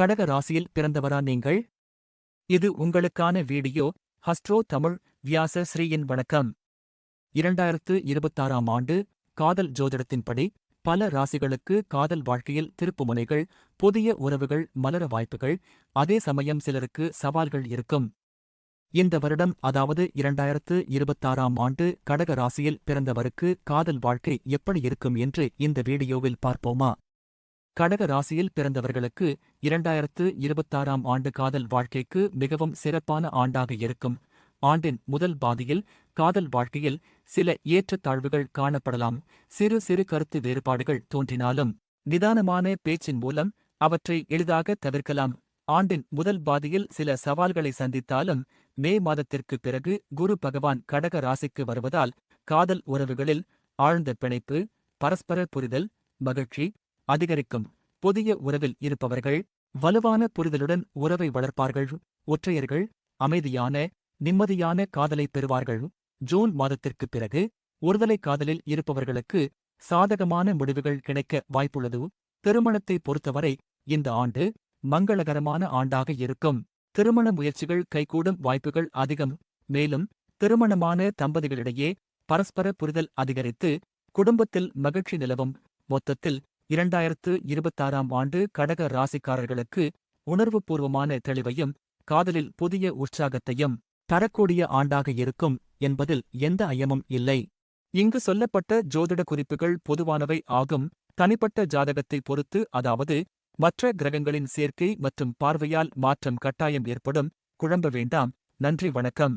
கடக ராசியில் பிறந்தவரா நீங்கள்? இது உங்களுக்கான வீடியோ. ஹஸ்ட்ரோ தமிழ் வியாச ஸ்ரீயின் வணக்கம். இரண்டாயிரத்து இருபத்தாறாம் ஆண்டு காதல் ஜோதிடத்தின்படி பல ராசிகளுக்கு காதல் வாழ்க்கையில் திருப்புமுனைகள் புதிய உறவுகள் மலர வாய்ப்புகள் அதே சமயம் சிலருக்கு சவால்கள் இருக்கும். இந்த வருடம் அதாவது இரண்டாயிரத்து இருபத்தாறாம் ஆண்டு கடக ராசியில் பிறந்தவருக்கு காதல் வாழ்க்கை எப்படி இருக்கும் என்று இந்த வீடியோவில் பார்ப்போமா? கடக ராசியில் பிறந்தவர்களுக்கு இரண்டாயிரத்து இருபத்தாறாம் ஆண்டு காதல் வாழ்க்கைக்கு மிகவும் சிறப்பான ஆண்டாக இருக்கும். ஆண்டின் முதல் பாதியில் காதல் வாழ்க்கையில் சில ஏற்றத்தாழ்வுகள் காணப்படலாம். சிறு சிறு கருத்து வேறுபாடுகள் தோன்றினாலும் நிதானமான பேச்சின் மூலம் அவற்றை எளிதாக தவிர்க்கலாம். ஆண்டின் முதல் பாதியில் சில சவால்களை சந்தித்தாலும் மே மாதத்திற்கு பிறகு குரு பகவான் கடக ராசிக்கு வருவதால் காதல் உறவுகளில் ஆழ்ந்த பிணைப்பு பரஸ்பர புரிதல் மகிழ்ச்சி அதிகரிக்கும். புதிய உறவில் இருப்பவர்கள் வலுவான புரிதலுடன் உறவை வளர்ப்பார்கள். ஒற்றையர்கள் அமைதியான நிம்மதியான காதலை பெறுவார்கள். ஜூன் மாதத்திற்குப் பிறகு ஒருதலை காதலில் இருப்பவர்களுக்கு சாதகமான முடிவுகள் கிடைக்க வாய்ப்புள்ளது. திருமணத்தை பொறுத்தவரை இந்த ஆண்டு மங்களகரமான ஆண்டாக இருக்கும். திருமண முயற்சிகள் கைகூடும் வாய்ப்புகள் அதிகம். மேலும் திருமணமான தம்பதிகளிடையே பரஸ்பர புரிதல் அதிகரித்து குடும்பத்தில் மகிழ்ச்சி நிலவும். மொத்தத்தில் இரண்டாயிரத்து இருபத்தாறாம் ஆண்டு கடக ராசிக்காரர்களுக்கு உணர்வுபூர்வமான தெளிவையும் காதலில் புதிய உற்சாகத்தையும் தரக்கூடிய ஆண்டாக இருக்கும் என்பதில் எந்த ஐயமும் இல்லை. இங்கு சொல்லப்பட்ட ஜோதிட குறிப்புகள் பொதுவானவை ஆகும். தனிப்பட்ட ஜாதகத்தை பொறுத்து அதாவது மற்ற கிரகங்களின் சேர்க்கை மற்றும் பார்வையால் மாற்றம் கட்டாயம் ஏற்படும். குழம்ப வேண்டாம். நன்றி வணக்கம்.